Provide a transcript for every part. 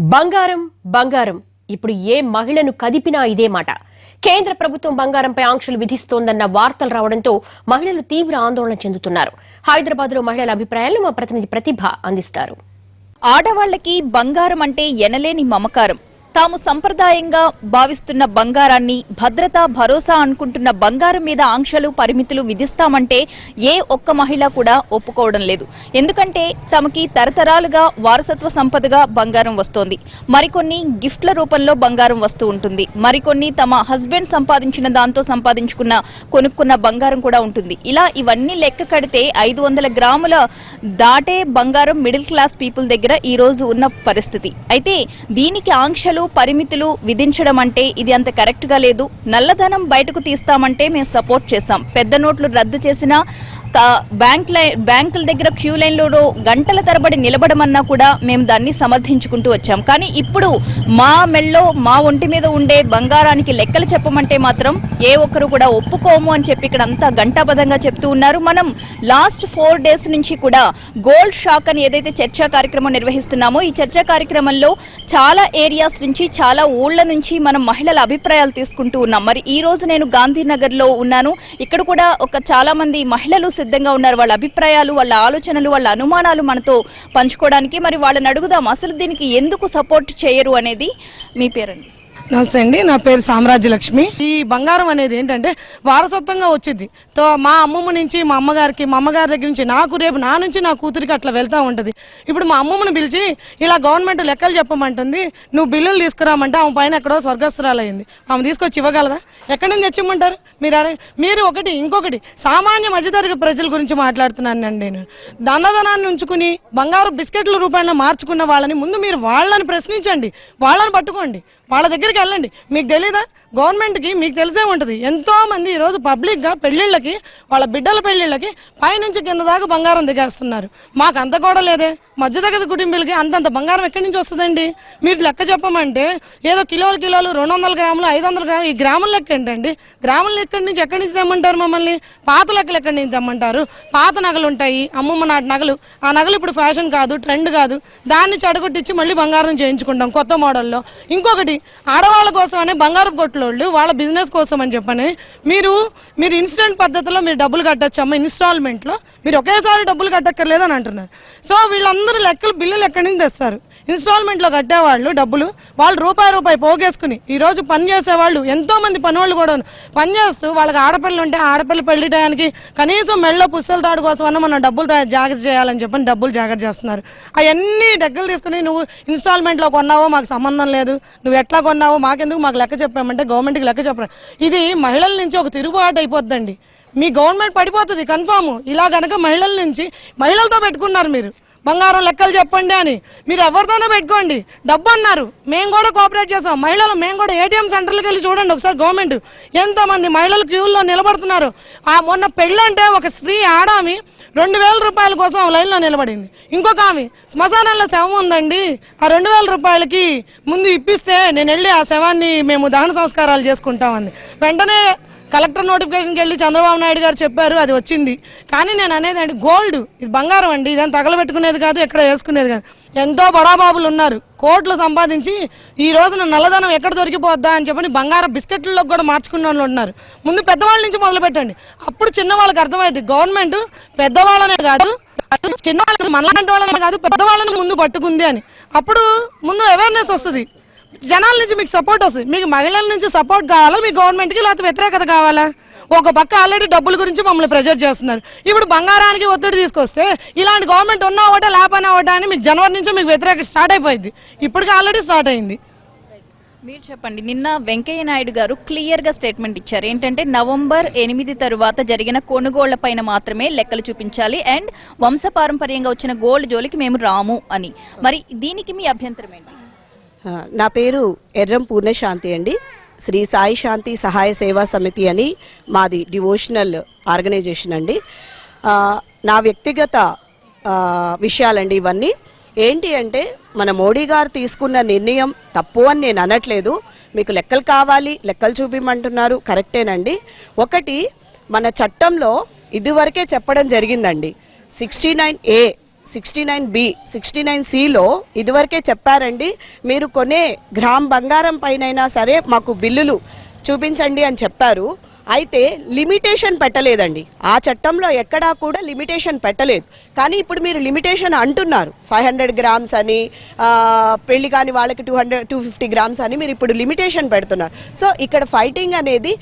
బంగారం బంగారం. ఇప్పుడు ఏ మహిళను కదిపినా ఇదే మాట. కేంద్ర ప్రభుత్వం బంగారంపై ఆంక్షలు విధిస్తోందన్న వార్తలు రావడంతో మహిళలు తీవ్ర ఆందోళన చెందుతున్నారు. హైదరాబాద్లో మహిళల అభిప్రాయాలను మా ప్రతినిధి ప్రతిభ అందిస్తారు. ఆడవాళ్ళకి బంగారం అంటే ఎనలేని మమకారం. తాము సంప్రదాయంగా భావిస్తున్న బంగారాన్ని భద్రత భరోసా అనుకుంటున్న బంగారం మీద ఆంక్షలు పరిమితులు విధిస్తామంటే ఏ ఒక్క మహిళ కూడా ఒప్పుకోవడం లేదు. ఎందుకంటే తమకి తరతరాలుగా వారసత్వ సంపదగా బంగారం వస్తోంది. మరికొన్ని గిఫ్ట్ల రూపంలో బంగారం వస్తూ ఉంటుంది. మరికొన్ని తమ హస్బెండ్ సంపాదించిన దాంతో సంపాదించుకున్న కొనుక్కున్న బంగారం కూడా ఉంటుంది. ఇలా ఇవన్నీ లెక్క కడితే ఐదు వందల గ్రాముల దాటే బంగారం మిడిల్ క్లాస్ పీపుల్ దగ్గర ఈ రోజు ఉన్న పరిస్థితి. అయితే దీనికి ఆంక్షలు పరిమితులు విధించడం అంటే ఇది అంత కరెక్ట్గా లేదు. నల్లధనం బయటకు తీస్తామంటే మేము సపోర్ట్ చేశాం. పెద్ద నోట్లు రద్దు చేసినా బ్యాంక్ లైన్ బ్యాంకుల దగ్గర క్యూ లైన్లో గంటల తరబడి నిలబడమన్నా కూడా మేము దాన్ని సమర్థించుకుంటూ వచ్చాం. కానీ ఇప్పుడు మా మెళ్ళో మా ఒంటి మీద ఉండే బంగారానికి లెక్కలు చెప్పమంటే మాత్రం ఏ ఒక్కరు కూడా ఒప్పుకోము అని చెప్పి ఇక్కడ అంతా గంటాబద్ధంగా చెప్తూ ఉన్నారు. మనం లాస్ట్ ఫోర్ డేస్ నుంచి కూడా గోల్డ్ షాక్ అని ఏదైతే చర్చా కార్యక్రమం నిర్వహిస్తున్నామో ఈ చర్చా కార్యక్రమంలో చాలా ఏరియాస్ నుంచి చాలా ఊళ్ళ నుంచి మనం మహిళల అభిప్రాయాలు తీసుకుంటూ ఉన్నాం. మరి ఈ రోజు నేను గాంధీనగర్లో ఉన్నాను. ఇక్కడ కూడా ఒక చాలా మంది మహిళలు సిద్ధంగా ఉన్నారు. వాళ్ళ అభిప్రాయాలు వాళ్ళ ఆలోచనలు వాళ్ళ అనుమానాలు మనతో పంచుకోవడానికి. మరి వాళ్ళని అడుగుదాం. అసలు దీనికి ఎందుకు సపోర్ట్ చేయరు అనేది మీ పేరండి? నమస్తే అండి నా పేరు సామ్రాజ్య లక్ష్మి ఈ బంగారం అనేది ఏంటంటే వారసత్వంగా వచ్చింది. తో మా అమ్మమ్మ నుంచి మా అమ్మగారికి మా అమ్మగారి దగ్గర నుంచి నాకు రేపు నా నుంచి నా కూతురికి అట్లా వెళ్తూ ఉంటుంది. ఇప్పుడు మా అమ్మమ్మని పిలిచి ఇలా గవర్నమెంట్ లెక్కలు చెప్పమంటుంది నువ్వు బిల్లులు తీసుకురామంటే ఆమె పైన ఎక్కడో స్వర్గస్థురాలయ్యింది. ఆమె తీసుకొచ్చి ఇవ్వగలదా? ఎక్కడి నుంచి తెచ్చిమ్మంటారు? మీరు అడగ మీరు ఒకటి ఇంకొకటి సామాన్య మధ్యతరగతి ప్రజల గురించి మాట్లాడుతున్నాను అండి నేను. దండధనాన్ని ఉంచుకుని బంగారు బిస్కెట్ల రూపంలో మార్చుకున్న వాళ్ళని ముందు మీరు వాళ్ళని ప్రశ్నించండి వాళ్ళని పట్టుకోండి. వాళ్ళ దగ్గరికి వెళ్ళండి. మీకు తెలీదా? గవర్నమెంట్కి మీకు తెలిసే ఉంటుంది. ఎంతోమంది ఈరోజు పబ్లిక్గా పెళ్ళిళ్ళకి వాళ్ళ బిడ్డల పెళ్ళిళ్ళకి పైనుంచి కింద దాకా బంగారం దిగేస్తున్నారు. మాకు అంత కూడా లేదే. మధ్యతరగతి కుటుంబీలకి అంతంత బంగారం ఎక్కడి నుంచి వస్తుందండి? మీరు లెక్క చెప్పమంటే ఏదో కిలోలు కిలోలు రెండు వందల గ్రాములు ఐదు వందల గ్రాములు ఈ గ్రాముల లెక్క ఏంటండి? గ్రాముల ఎక్కడి నుంచి ఎక్కడి నుంచి తెమ్మంటారు మమ్మల్ని? పాత లెక్కలు ఎక్కడి నుంచి తెమ్మంటారు. పాత నగలు ఉంటాయి. అమ్మమ్మ నాటి నగలు. ఆ నగలు ఇప్పుడు ఫ్యాషన్ కాదు ట్రెండ్ కాదు. దాన్ని చెడగొట్టించి మళ్ళీ బంగారం చేయించుకుంటాం కొత్త మోడల్లో. ఇంకొకటి ఆడవాళ్ళ కోసం అనే బంగారు కొట్లోళ్ళు వాళ్ళ బిజినెస్ కోసం అని చెప్పని మీరు మీరు ఇన్స్టెంట్ పద్ధతిలో మీరు డబ్బులు కట్టచ్చమ్మ ఇన్స్టాల్మెంట్లో మీరు ఒకేసారి డబ్బులు కట్టక్కర్లేదని అంటున్నారు. సో వీళ్ళందరూ లెక్కలు బిల్లులు ఎక్కడి నుంచి తెస్తారు? ఇన్స్టాల్మెంట్లో కట్టేవాళ్ళు డబ్బులు. వాళ్ళు రూపాయి రూపాయి పోగేసుకుని ఈరోజు పని చేసేవాళ్ళు ఎంతో మంది పనివాళ్ళు కూడా పని చేస్తూ వాళ్ళకి ఆడపిల్లలు ఉంటే ఆడపిల్ల పెళ్ళి టయానికి కనీసం మెళ్ళలో పుస్తల తాడు కోసం మనం డబ్బులు జాగ్రత్త చేయాలని చెప్పని డబ్బులు జాగ్రత్త చేస్తున్నారు. అవన్నీ డబ్బులు తీసుకుని నువ్వు ఇన్స్టాల్మెంట్లో కొన్నావో మాకు సంబంధం లేదు. నువ్వు ఎట్లా కొన్నావో మాకెందుకు మాకు లెక్క చెప్పామంటే గవర్నమెంట్కి లెక్క చెప్పరా. ఇది మహిళల నుంచి ఒక తిరుగుబాటు అయిపోద్దండి. మీ గవర్నమెంట్ పడిపోతుంది కన్ఫామ్. ఇలా గనక మహిళల నుంచి మహిళలతో పెట్టుకున్నారు మీరు. బంగారం లెక్కలు చెప్పండి అని. మీరు ఎవరితోనో పెట్టుకోండి. డబ్బు అన్నారు. మేము కూడా కోఆపరేట్ చేసాం. మహిళలు మేము కూడా ఏటీఎం సెంటర్లకు వెళ్ళి చూడండి ఒకసారి గవర్నమెంట్ ఎంతమంది మహిళలు క్యూల్లో నిలబడుతున్నారు. ఆ మొన్న పెళ్ళంటే ఒక స్త్రీ ఆడామి రెండు వేల రూపాయల కోసం లైన్లో నిలబడింది. ఇంకొక ఆమె శ్మశానంలో శవం ఉందండి. ఆ రెండు వేల రూపాయలకి ముందు ఇప్పిస్తే నేను వెళ్ళి ఆ శవాన్ని మేము దహన సంస్కారాలు చేసుకుంటామంది వెంటనే కలెక్టర్ నోటిఫికేషన్కి వెళ్ళి చంద్రబాబు నాయుడు గారు చెప్పారు అది వచ్చింది. కానీ నేను అనేది అండి గోల్డ్ ఇది బంగారం అండి ఇదని తగలబెట్టుకునేది కాదు ఎక్కడ వేసుకునేది కాదు. ఎంతో బడాబాబులు ఉన్నారు. కోట్లు సంపాదించి ఈ రోజున నల్లధనం ఎక్కడ దొరికిపోద్దా అని చెప్పని బంగారం బిస్కెట్లలో కూడా మార్చుకున్న వాళ్ళు ఉన్నారు. ముందు పెద్దవాళ్ళ నుంచి మొదలు పెట్టండి. అప్పుడు చిన్నవాళ్ళకి అర్థమైంది గవర్నమెంట్ పెద్దవాళ్ళనే కాదు చిన్నవాళ్ళని మనలాంటి వాళ్ళనే కాదు పెద్దవాళ్ళని ముందు పట్టుకుంది అని. అప్పుడు ముందు అవేర్నెస్ వస్తుంది. జనాల నుంచి మీకు సపోర్ట్ వస్తుంది. మీకు మహిళల నుంచి సపోర్ట్ కావాలా? మీ గవర్నమెంట్కి లేకపోతే వ్యతిరేకత కావాలా? ఒక పక్క ఆల్రెడీ డబ్బుల గురించి మమ్మల్ని ప్రెజర్ చేస్తున్నారు. ఇప్పుడు బంగారానికి ఒత్తిడి తీసుకొస్తే ఇలాంటి గవర్నమెంట్ ఉన్నా ఒకటే లేపనా ఒకటే అని మీకు జనవరి నుంచి మీకు వ్యతిరేకత స్టార్ట్ అయిపోయింది. ఇప్పటికి ఆల్రెడీ స్టార్ట్ అయింది. మీరు చెప్పండి నిన్న వెంకయ్య నాయుడు గారు క్లియర్గా స్టేట్మెంట్ ఇచ్చారు. ఏంటంటే నవంబర్ ఎనిమిది తరువాత జరిగిన కొనుగోళ్ళ పైన మాత్రమే లెక్కలు చూపించాలి అండ్ వంశపారంపర్యంగా వచ్చిన గోల్డ్ జోలికి మేము రాము అని. మరి దీనికి మీ అభ్యంతరం ఏంటి? నా పేరు ఎర్రం పూర్ణశాంతి అండి. శ్రీ సాయి శాంతి సహాయ సేవా సమితి అని మాది డివోషనల్ ఆర్గనైజేషన్ అండి. నా వ్యక్తిగత విషయాలండి ఇవన్నీ. ఏంటి అంటే మన మోడీ గారు తీసుకున్న నిర్ణయం తప్పు అని నేను అనట్లేదు. మీకు లెక్కలు కావాలి లెక్కలు చూపిమంటున్నారు కరెక్టేనండి. ఒకటి మన చట్టంలో ఇదివరకే చెప్పడం జరిగిందండి. Sixty nine A sixty nine B sixty nine సిలో ఇదివరకే చెప్పారండి మీరు కొనే గ్రామ్ బంగారం పైనైనా సరే మాకు బిల్లులు చూపించండి అని చెప్పారు. అయితే లిమిటేషన్ పెట్టలేదండి. ఆ చట్టంలో ఎక్కడా కూడా లిమిటేషన్ పెట్టలేదు. కానీ ఇప్పుడు మీరు లిమిటేషన్ అంటున్నారు. ఫైవ్ హండ్రెడ్ గ్రామ్స్ అని పెళ్ళి కాని వాళ్ళకి two hundred two fifty grams అని మీరు ఇప్పుడు లిమిటేషన్ పెడుతున్నారు. సో ఇక్కడ ఫైటింగ్ అనేది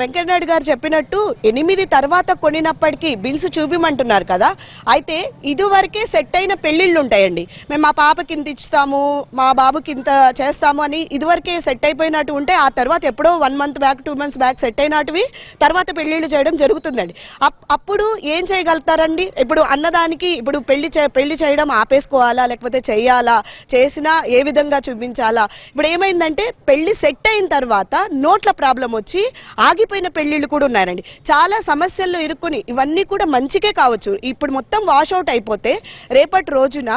వెంకయ్యనాయుడు గారు చెప్పినట్టు ఎనిమిది తర్వాత కొనినప్పటికీ బిల్స్ చూపిమంటున్నారు కదా. అయితే ఇదివరకే సెట్ అయిన పెళ్ళిళ్ళు ఉంటాయండి. మేము మా పాపకి ఇంత ఇస్తాము మా బాబుకి ఇంత చేస్తాము అని ఇదివరకే సెట్ అయిపోయినట్టు ఉంటే ఆ తర్వాత ఎప్పుడో one month back two months back set అయినట్టు అయినట్టువి తర్వాత పెళ్ళిళ్ళు చేయడం జరుగుతుందండి. అప్- అప్పుడు ఏం చేయగలుగుతారండి? ఇప్పుడు అన్నదానికి ఇప్పుడు పెళ్ళి చే పెళ్ళి చేయడం ఆపేసుకోవాలా? లేకపోతే చేయాలా? చేసినా ఏ విధంగా చూపించాలా? ఇప్పుడు ఏమైందంటే పెళ్ళి సెట్ అయిన తర్వాత నోట్ల ప్రాబ్లం వచ్చి ఆగిపోయిన పెళ్ళిళ్ళు కూడా ఉన్నారండి చాలా సమస్యల్లో ఇరుక్కుని ఇవన్నీ కూడా మంచికే కావచ్చు. ఇప్పుడు మొత్తం వాషౌట్ అయిపోతే రేపటి రోజున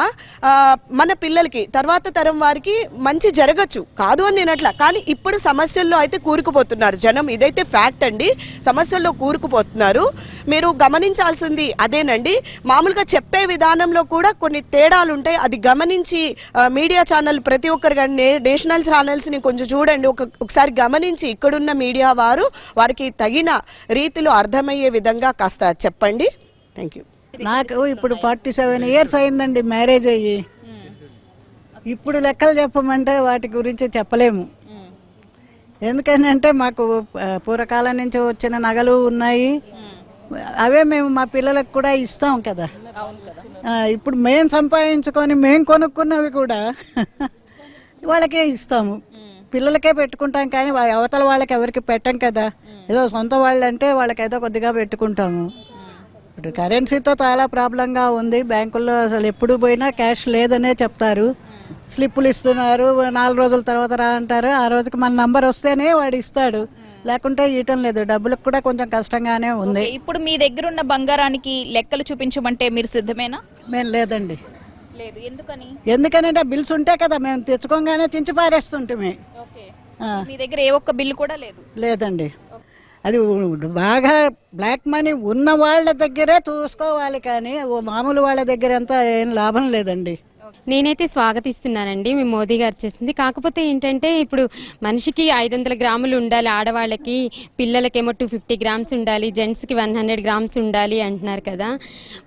మన పిల్లలకి తర్వాత తరం వారికి మంచి జరగచ్చు. కాదు అని నేనట్లా కానీ ఇప్పుడు సమస్యల్లో అయితే కూరుకుపోతున్నారు జనం. ఇదైతే ఫ్యాక్ట్ అండి సమస్యల్లో కూరుకుపోతున్నారు. మీరు గమనించాల్సింది అదేనండి. మామూలుగా చెప్పే విధానంలో కూడా కొన్ని తేడాలు ఉంటాయి అది గమనించి మీడియా ఛానల్ ప్రతి ఒక్కరు నేషనల్ ఛానల్స్ని కొంచెం చూడండి. ఒక ఒకసారి గమనించి ఇక్కడున్న మీడియా వారు వారికి తగిన రీతిలో అర్థమయ్యే విధంగా కాస్త చెప్పండి. థ్యాంక్ యూ నాకు ఇప్పుడు ఫార్టీ సెవెన్ ఇయర్స్ అయిందండి మ్యారేజ్ అయ్యి. ఇప్పుడు లెక్కలు చెప్పమంటే వాటి గురించి చెప్పలేము. ఎందుకంటే మాకు పూర్వకాలం నుంచి వచ్చిన నగలు ఉన్నాయి. అవే మేము మా పిల్లలకు కూడా ఇస్తాం కదా. ఇప్పుడు మేము సంపాదించుకొని మేము కొనుక్కున్నవి కూడా వాళ్ళకే ఇస్తాము. పిల్లలకే పెట్టుకుంటాం కానీ అవతల వాళ్ళకి ఎవరికి పెట్టం కదా. ఏదో సొంత వాళ్ళంటే వాళ్ళకి ఏదో కొద్దిగా పెట్టుకుంటాము. ఇప్పుడు కరెన్సీతో చాలా ప్రాబ్లంగా ఉంది. బ్యాంకుల్లో అసలు ఎప్పుడు పోయినా క్యాష్ లేదనే చెప్తారు. స్లిప్పులు ఇస్తున్నారు నాలుగు రోజుల తర్వాత రా అంటారు. ఆ రోజుకి మన నంబర్ వస్తేనే వాడు ఇస్తాడు. లేకుంటే ఇయటం లేదు. డబ్బులకు కూడా కొంచెం కష్టంగానే ఉంది. ఇప్పుడు మీ దగ్గర ఉన్న బంగారానికి లెక్కలు చూపించమంటే మీరు సిద్ధమేనా? మేము లేదండి. లేదు. ఎందుకని? ఎందుకనంటే బిల్స్ ఉంటే కదా మేము తెచ్చుకోగానే తించి పారేస్తుంటే ఓకే. మీ దగ్గర ఏ ఒక్క బిల్లు కూడా లేదు? లేదండి. అది బాగా బ్లాక్ మనీ ఉన్న వాళ్ళ దగ్గరే చూసుకోవాలి కానీ మామూలు వాళ్ళ దగ్గర అంతా ఏం లాభం లేదండి. నేనైతే స్వాగతిస్తున్నానండి. మేము మోదీ గారు చేసింది. కాకపోతే ఏంటంటే ఇప్పుడు మనిషికి ఐదు వందల గ్రాములు ఉండాలి ఆడవాళ్ళకి పిల్లలకేమో టూ ఫిఫ్టీ గ్రామ్స్ ఉండాలి జెంట్స్కి వన్ హండ్రెడ్ గ్రామ్స్ ఉండాలి అంటున్నారు కదా.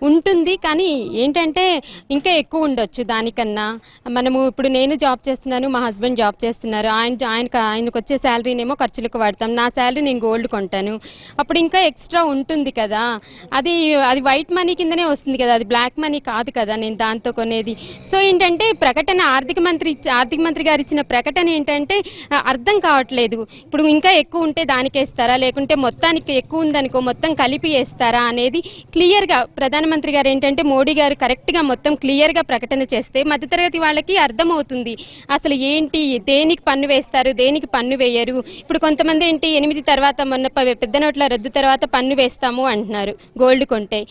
ఉంటుంది కానీ ఏంటంటే ఇంకా ఎక్కువ ఉండొచ్చు దానికన్నా. మనము ఇప్పుడు నేను జాబ్ చేస్తున్నాను మా హస్బెండ్ జాబ్ చేస్తున్నారు. ఆయన ఆయనకు ఆయనకు వచ్చే శాలరీనేమో ఖర్చులకు వాడతాం. నా శాలరీ నేను గోల్డ్ కొంటాను. అప్పుడు ఇంకా ఎక్స్ట్రా ఉంటుంది కదా. అది అది వైట్ మనీ కిందనే వస్తుంది కదా. అది బ్లాక్ మనీ కాదు కదా. నేను దాంతో కొనేది. సో ఏంటంటే ప్రకటన ఆర్థిక మంత్రి ఆర్థిక మంత్రి గారు ఇచ్చిన ప్రకటన ఏంటంటే అర్థం కావట్లేదు. ఇప్పుడు ఇంకా ఎక్కువ ఉంటే దానికి వేస్తారా లేకుంటే మొత్తానికి ఎక్కువ ఉందనుకో మొత్తం కలిపి వేస్తారా అనేది క్లియర్గా ప్రధానమంత్రి గారు ఏంటంటే మోడీ గారు కరెక్ట్గా మొత్తం క్లియర్గా ప్రకటన చేస్తే మధ్యతరగతి వాళ్ళకి అర్థమవుతుంది. అసలు ఏంటి? దేనికి పన్ను వేస్తారు? దేనికి పన్ను వేయరు? ఇప్పుడు కొంతమంది ఏంటి ఎనిమిది తర్వాత మొన్న పెద్ద నోట్ల రద్దు తర్వాత పన్ను వేస్తాము అంటున్నారు గోల్డ్ కొంటే.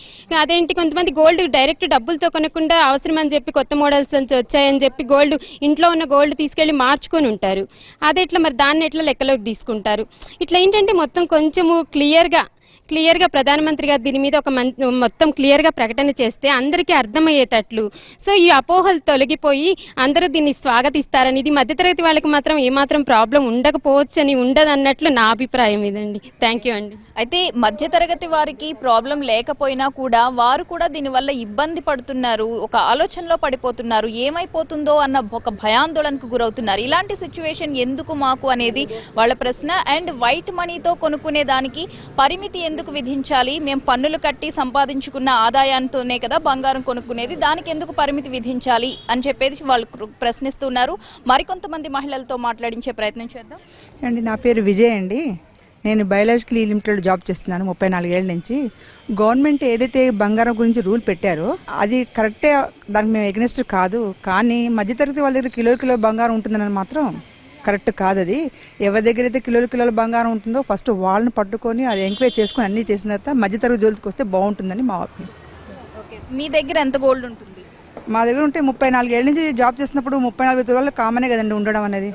అదేంటి? కొంతమంది గోల్డ్ డైరెక్ట్ డబ్బులతో కొనకుండా అవసరం అని చెప్పి కొత్త మోడల్స్ అని వచ్చాయని చెప్పి గోల్డ్ ఇంట్లో ఉన్న గోల్డ్ తీసుకెళ్ళి మార్చుకొని ఉంటారు. అది ఎట్లా మరి దాన్ని ఎట్లా లెక్కలోకి తీసుకుంటారు? ఇట్లా ఏంటంటే మొత్తం కొంచెము క్లియర్గా క్లియర్గా ప్రధానమంత్రి గారు దీని మీద ఒక మన్- మొత్తం క్లియర్గా ప్రకటన చేస్తే అందరికీ అర్థమయ్యేటట్లు. సో ఈ అపోహలు తొలగిపోయి అందరూ దీన్ని స్వాగతిస్తారని ఇది మధ్యతరగతి వాళ్ళకి మాత్రం ఏమాత్రం ప్రాబ్లం ఉండకపోవచ్చు అని ఉండదు అన్నట్లు నా అభిప్రాయం ఇదండి. థ్యాంక్ యూ అండి. అయితే మధ్యతరగతి వారికి ప్రాబ్లం లేకపోయినా కూడా వారు కూడా దీనివల్ల ఇబ్బంది పడుతున్నారు ఒక ఆలోచనలో పడిపోతున్నారు ఏమైపోతుందో అన్న ఒక భయాందోళనకు గురవుతున్నారు. ఇలాంటి సిచ్యువేషన్ ఎందుకు మాకు అనేది వాళ్ళ ప్రశ్న. అండ్ వైట్ మనీతో కొనుక్కునే దానికి పరిమితి ఎందుకు ఎందుకు విధించాలి? మేము పన్నులు కట్టి సంపాదించుకున్న ఆదాయంతోనే కదా బంగారం కొనుక్కునేది దానికి ఎందుకు పరిమితి విధించాలి అని చెప్పేసి వాళ్ళు ప్రశ్నిస్తున్నారు. మరికొంతమంది మహిళలతో మాట్లాడించే ప్రయత్నం చేద్దాం. అండి నా పేరు విజయ్ అండి. నేను బయాలజికల్ లిమిటెడ్ జాబ్ చేస్తున్నాను ముప్పై నాలుగేళ్ళ నుంచి. గవర్నమెంట్ ఏదైతే బంగారం గురించి రూల్ పెట్టారో అది కరెక్టే దానికి మేము ఎగ్నెస్ట్ కాదు. కానీ మధ్యతరగతి వాళ్ళ దగ్గర కిలో కిలో బంగారం ఉంటుందని మాత్రం కరెక్ట్ కాదు అది. ఎవరి దగ్గర అయితే కిలోల కిలోల బంగారం ఉంటుందో ఫస్ట్ వాళ్ళని పట్టుకొని అది ఎంక్వైరీ చేసుకొని అన్నీ చేసిన తర్వాత మధ్యతరగతి జోలికి వస్తే బాగుంటుందని మా ఒపీనియన్ మీ దగ్గర ఎంత గోల్డ్ ఉంటుంది? మా దగ్గర ఉంటే ముప్పై నాలుగేళ్ళ నుంచి జాబ్ చేసినప్పుడు ముప్పై నలభై తులాలు కామనే కదండి ఉండడం అనేది.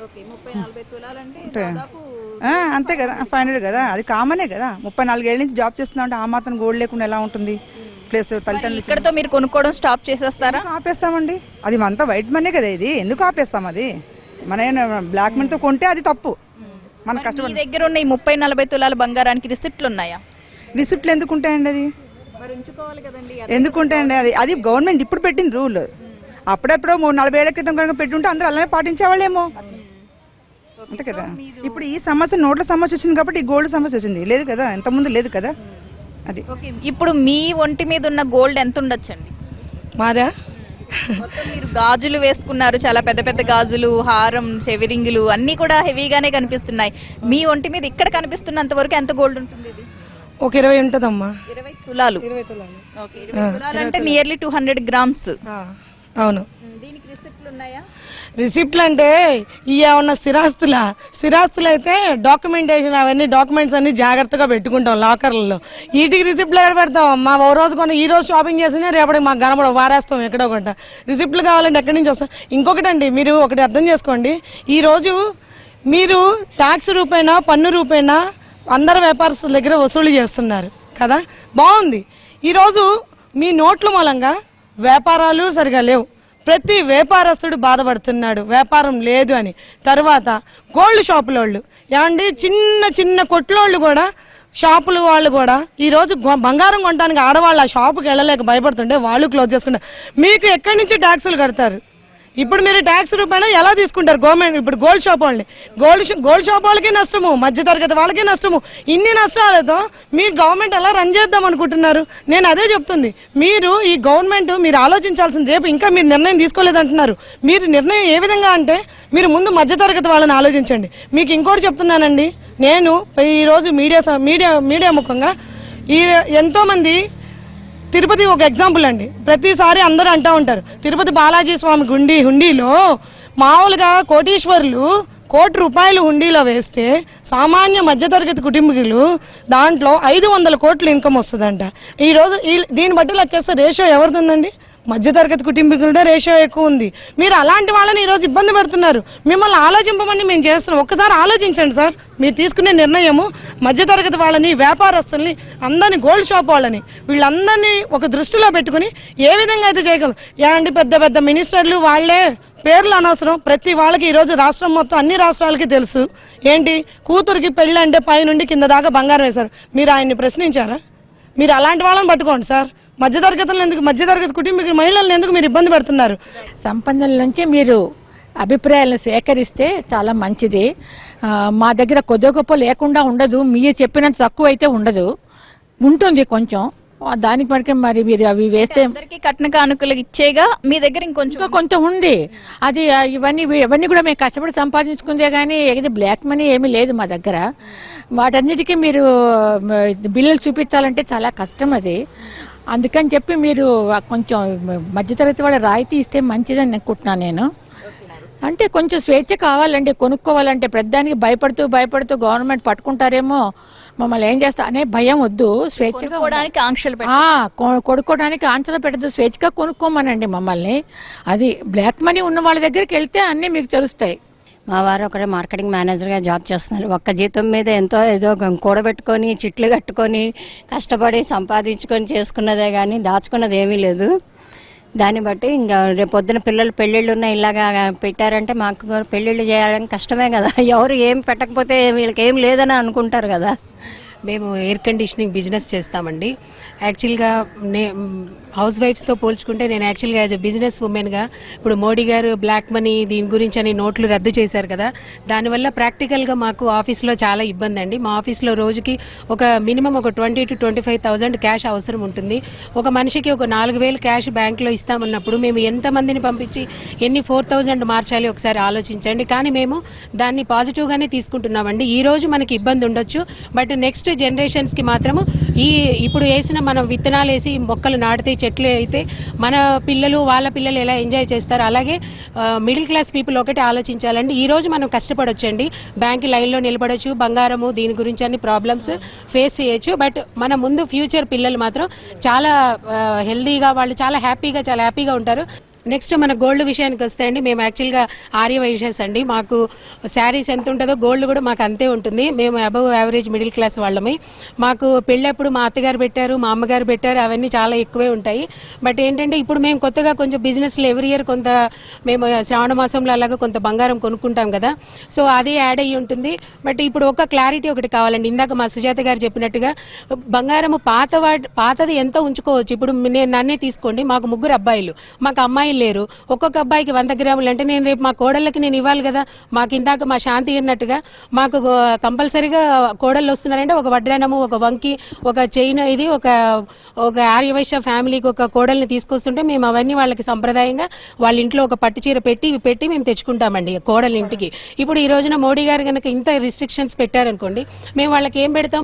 అంతే కదా ఫైవ్ హండ్రెడ్ కదా. అది కామనే కదా. ముప్పై నాలుగేళ్ళ నుంచి జాబ్ చేస్తున్నా అంటే ఆ మాత్రం గోల్డ్ లేకుండా ఎలా ఉంటుంది? ప్లస్ తల్లిదండ్రులు ఇక్కడతో మీరు కొనుక్కోవడం స్టాప్ చేసేస్తారా? ఆపేస్తామండి? అది అంతా వైట్ మనీ కదా ఇది. ఎందుకు ఆపేస్తాం అది? మన బ్లాక్ మనీతో కొంటే అది తప్పు. మన మీ కష్టపడి దగ్గర ఉన్న ఈ ముప్పై నలభై తులాల బంగారానికి రిసిప్ట్లు ఉన్నాయా రిసిప్ట్లు ఎందుకు ఉంటాయండి అది? ఎందుకు ఉంటాయండి అది? అది గవర్నమెంట్ ఇప్పుడు పెట్టింది రూల్ అప్పుడెప్పుడో మూడు నలభై ఏళ్ళ క్రితం కనుక పెట్టుంటే అందరూ అలానే పాటించేవాళ్ళేమో. అంతే కదా. ఇప్పుడు ఈ సమస్య నోట్ల సమస్య వచ్చింది కాబట్టి ఈ గోల్డ్ సమస్య వచ్చింది. లేదు కదా? ఇంతకుముందు లేదు కదా? అది. ఓకే ఇప్పుడు మీ ఒంటి మీద ఉన్న గోల్డ్ ఎంత ఉండొచ్చండి మాదా? మొత్తం మీరు గాజులు వేసుకున్నారు. చాలా పెద్ద పెద్ద గాజులు హారం చెవిరింగులు అన్నీ కూడా హెవీగానే కనిపిస్తున్నాయి. మీ ఒంటి మీద ఇక్కడ కనిపిస్తున్నంత వరకు ఎంత గోల్డ్ ఉంటుంది ఇది? ఒక ఇరవై ఉంటుందమ్మా. ఇరవై తులాలు. ఇరవై తులాలు. అంటే నియర్లీ టూ హండ్రెడ్ గ్రామ్స్ అవును. దీనికి రిసిప్ట్లు ఉన్నాయా? రిసిప్ట్లు అంటే ఇవి ఏమన్నా స్థిరాస్తుల? స్థిరాస్తులు అయితే డాక్యుమెంటేషన్ అవన్నీ డాక్యుమెంట్స్ అన్ని జాగ్రత్తగా పెట్టుకుంటాం లాకర్లలో. వీటికి రిసిప్ట్లు ఎక్కడ పెడతాం? మా ఓ రోజు కొన్ని ఈ రోజు షాపింగ్ చేసినా రేపటికి మాకు కనబడ వారేస్తాం ఎక్కడో ఒకట. రిసిప్ట్లు కావాలంటే ఎక్కడి నుంచి వస్తాం ఇంకొకటి అండి మీరు ఒకటి అర్థం చేసుకోండి. ఈ రోజు మీరు ట్యాక్స్ రూపేనా పన్ను రూపేనా అందరు వ్యాపారస్తుల దగ్గర వసూలు చేస్తున్నారు కదా? బాగుంది. ఈరోజు మీ నోట్ల మూలంగా వ్యాపారాలు సరిగా లేవు. ప్రతి వ్యాపారస్తుడు బాధపడుతున్నాడు. వ్యాపారం లేదు అని. తర్వాత గోల్డ్ షాపుల వాళ్ళు ఏమండి? చిన్న చిన్న కొట్లోళ్ళు కూడా షాపులు వాళ్ళు కూడా ఈరోజు బంగారం కొనడానికి ఆడవాళ్ళు ఆ షాపుకి వెళ్ళలేక భయపడుతుంటే వాళ్ళు క్లోజ్ చేసుకుంటారు. మీకు ఎక్కడి నుంచి ట్యాక్సులు కడతారు? ఇప్పుడు మీరు ట్యాక్స్ రూపాయన ఎలా తీసుకుంటారు? గవర్నమెంట్ ఇప్పుడు గోల్డ్ షాప్ వాళ్ళని. గోల్డ్ గోల్డ్ షాప్ వాళ్ళకి నష్టము మధ్య తరగతి వాళ్ళకి నష్టము. ఇన్ని నష్టాలతో మీరు గవర్నమెంట్ ఎలా రన్ చేద్దాం అనుకుంటున్నారు? నేను అదే చెప్తుంది. మీరు ఈ గవర్నమెంట్ మీరు ఆలోచించాల్సింది రేపు ఇంకా మీరు నిర్ణయం తీసుకోలేదంటున్నారు. మీరు నిర్ణయం ఏ విధంగా అంటే మీరు ముందు మధ్య తరగతి వాళ్ళని ఆలోచించండి. మీకు ఇంకోటి చెప్తున్నానండి. నేను ఈరోజు మీడియా స- మీడియా మీడియా ముఖంగా ఈ ఎంతోమంది తిరుపతి ఒక ఎగ్జాంపుల్ అండి. ప్రతిసారి అందరూ అంటూ ఉంటారు తిరుపతి బాలాజీ స్వామి గుండి హుండీలో మామూలుగా కోటీశ్వరులు కోటి రూపాయలు హుండీలో వేస్తే సామాన్య మధ్యతరగతి కుటుంబీకులు దాంట్లో ఐదు వందల కోట్లు ఇన్కమ్ వస్తుందంట. ఈరోజు ఈ దీన్ని బట్టి లెక్కేస్తే రేషియో ఎవరిది ఉందండి మధ్యతరగతి కుటుంబీకులదే రేషియో ఎక్కువ ఉంది. మీరు అలాంటి వాళ్ళని ఈరోజు ఇబ్బంది పెడుతున్నారు. మిమ్మల్ని ఆలోచింపమని మేము చేస్తున్నాం. ఒక్కసారి ఆలోచించండి సార్. మీరు తీసుకునే నిర్ణయము మధ్యతరగతి వాళ్ళని వ్యాపారస్తుల్ని అందరిని గోల్డ్ షాప్ వాళ్ళని వీళ్ళందరినీ ఒక దృష్టిలో పెట్టుకుని ఏ విధంగా అయితే చేయగలరు ఏమండి పెద్ద పెద్ద మినిస్టర్లు వాళ్ళే పేర్లు అనవసరం. ప్రతి వాళ్ళకి ఈరోజు రాష్ట్రం మొత్తం అన్ని రాష్ట్రాలకి తెలుసు. ఏంటి? కూతురికి పెళ్ళి అంటే పైనుండి కింద దాకా బంగారం వేశారు మీరు ఆయన్ని ప్రశ్నించారా? మీరు అలాంటి వాళ్ళని పట్టుకోండి సార్. మధ్యతరగతులను ఎందుకు మధ్యతరగతి కుటుంబీకులు మహిళలను ఎందుకు మీరు ఇబ్బంది పెడుతున్నారు? సంపన్నుల నుంచి మీరు అభిప్రాయాలను సేకరిస్తే చాలా మంచిది. మా దగ్గర కొద్ది గొప్ప లేకుండా ఉండదు. మీరు చెప్పినంత తక్కువ అయితే ఉండదు. ఉంటుంది కొంచెం. దానికి వరకే మరి మీరు అవి వేస్తే అందరికీ కట్న కానుకలు ఇచ్చేగా మీ దగ్గర ఇంకొంచెం ఇంకా కొంత ఉంది. అది ఇవన్నీ ఇవన్నీ కూడా మేము కష్టపడి సంపాదించుకుందే కానీ ఏది బ్లాక్ మనీ ఏమీ లేదు మా దగ్గర. వాటన్నిటికీ మీరు బిల్లులు చూపించాలంటే చాలా కష్టం అది. అందుకని చెప్పి మీరు కొంచెం మధ్యతరగతి వాళ్ళ రాయితీ ఇస్తే మంచిదని అనుకుంటున్నాను నేను. అంటే కొంచెం స్వేచ్ఛ కావాలండి కొనుక్కోవాలంటే. ప్రతిదానికి భయపడుతూ భయపడుతూ గవర్నమెంట్ పట్టుకుంటారేమో మమ్మల్ని ఏం చేస్తా అనే భయం వద్దు. స్వేచ్ఛగా ఉండాలి. కొనుక్కోవడానికి ఆంక్షలు పెట్టదు స్వేచ్ఛగా కొనుక్కోమనండి మమ్మల్ని. అది బ్లాక్ మనీ ఉన్న వాళ్ళ దగ్గరికి వెళ్తే అన్నీ మీకు తెలుస్తాయి. మా వారు ఒకడే మార్కెటింగ్ మేనేజర్గా జాబ్ చేస్తున్నారు. ఒక్క జీతం మీద ఎంతో ఏదో కూడబెట్టుకొని చిట్లు కట్టుకొని కష్టపడి సంపాదించుకొని చేసుకున్నదే కానీ దాచుకున్నది ఏమీ లేదు. దాన్ని బట్టి ఇంకా రేపు పొద్దున పిల్లలు పెళ్ళిళ్ళు ఉన్నాయి ఇలాగా పెట్టారంటే మాకు కూడా పెళ్ళిళ్ళు చేయడానికి కష్టమే కదా. ఎవరు ఏం పెట్టకపోతే వీళ్ళకి ఏం లేదని అనుకుంటారు కదా. మేము ఎయిర్ కండిషనింగ్ బిజినెస్ చేస్తామండి. యాక్చువల్గా నే హౌస్ వైఫ్స్తో పోల్చుకుంటే నేను యాక్చువల్గా యాజ్ అ బిజినెస్ ఉమెన్గా ఇప్పుడు మోడీ గారు బ్లాక్ మనీ దీని గురించి అని నోట్లు రద్దు చేశారు కదా. దానివల్ల ప్రాక్టికల్గా మాకు ఆఫీస్లో చాలా ఇబ్బంది అండి. మా ఆఫీస్లో రోజుకి ఒక మినిమం ఒక twenty to twenty five thousand cash అవసరం ఉంటుంది. ఒక మనిషికి ఒక నాలుగు వేలు క్యాష్ బ్యాంక్లో ఇస్తామన్నప్పుడు మేము ఎంతమందిని పంపించి ఎన్ని ఫోర్ థౌజండ్ మార్చాలి ఒకసారి ఆలోచించండి. కానీ మేము దాన్ని పాజిటివ్గానే తీసుకుంటున్నామండి. ఈ రోజు మనకి ఇబ్బంది ఉండొచ్చు. బట్ నెక్స్ట్ జనరేషన్స్కి మాత్రము ఈ ఇప్పుడు వేసిన మనం విత్తనాలు వేసి మొక్కలు నాటితే చెట్లు అయితే మన పిల్లలు వాళ్ళ పిల్లలు ఎలా ఎంజాయ్ చేస్తారు? అలాగే మిడిల్ క్లాస్ పీపుల్ ఒకటే ఆలోచించాలండి. ఈ రోజు మనం కష్టపడొచ్చండి. బ్యాంక్ లైన్లో నిలబడచ్చు బంగారము దీని గురించి అన్ని ప్రాబ్లమ్స్ ఫేస్ చేయొచ్చు. బట్ మన ముందు ఫ్యూచర్ పిల్లలు మాత్రం చాలా హెల్దీగా వాళ్ళు చాలా హ్యాపీగా చాలా హ్యాపీగా ఉంటారు. నెక్స్ట్ మన గోల్డ్ విషయానికి వస్తే అండి మేము యాక్చువల్గా ఆర్య వైశ్యస్ అండి. మాకు శారీస్ ఎంత ఉంటుందో గోల్డ్ కూడా మాకు అంతే ఉంటుంది. మేము అబవ్ యావరేజ్ మిడిల్ క్లాస్ వాళ్ళమే. మాకు పెళ్ళప్పుడు మా అత్తగారు పెట్టారు మా అమ్మగారు పెట్టారు అవన్నీ చాలా ఎక్కువే ఉంటాయి. బట్ ఏంటంటే ఇప్పుడు మేము కొత్తగా కొంచెం బిజినెస్లో ఎవ్రీ ఇయర్ కొంత మేము శ్రావణ మాసంలో అలాగా కొంత బంగారం కొనుక్కుంటాం కదా. సో అది యాడ్ అయ్యి ఉంటుంది. బట్ ఇప్పుడు ఒక క్లారిటీ ఒకటి కావాలండి. ఇందాక మా సుజాత గారు చెప్పినట్టుగా బంగారము పాత వాటి పాతది ఎంత ఉంచుకోవచ్చు? ఇప్పుడు నేను నన్నే తీసుకోండి. మాకు ముగ్గురు అబ్బాయిలు. మాకు అమ్మాయిలు లేరు. ఒక్కొక్క అబ్బాయికి వంద గ్రాములు అంటే నేను రేపు మా కోడళ్ళకి నేను ఇవ్వాలి కదా. మాకు ఇందాక మా శాంతి అన్నట్టుగా మాకు కంపల్సరీగా కోడళ్ళు వస్తున్నారంటే ఒక వడ్రానము ఒక వంకి ఒక చైన్ ఇది ఒక ఒక ఆర్యవైశ్య ఫ్యామిలీకి ఒక కోడల్ని తీసుకొస్తుంటే మేము అవన్నీ వాళ్ళకి సంప్రదాయంగా వాళ్ళ ఇంట్లో ఒక పట్టు చీర పెట్టి ఇవి పెట్టి మేము తెచ్చుకుంటామండి కోడలింటికి ఇంటికి. ఇప్పుడు ఈ రోజున మోడీ గారు కనుక ఇంత రిస్ట్రిక్షన్స్ పెట్టారనుకోండి మేము వాళ్ళకి ఏం పెడతాం?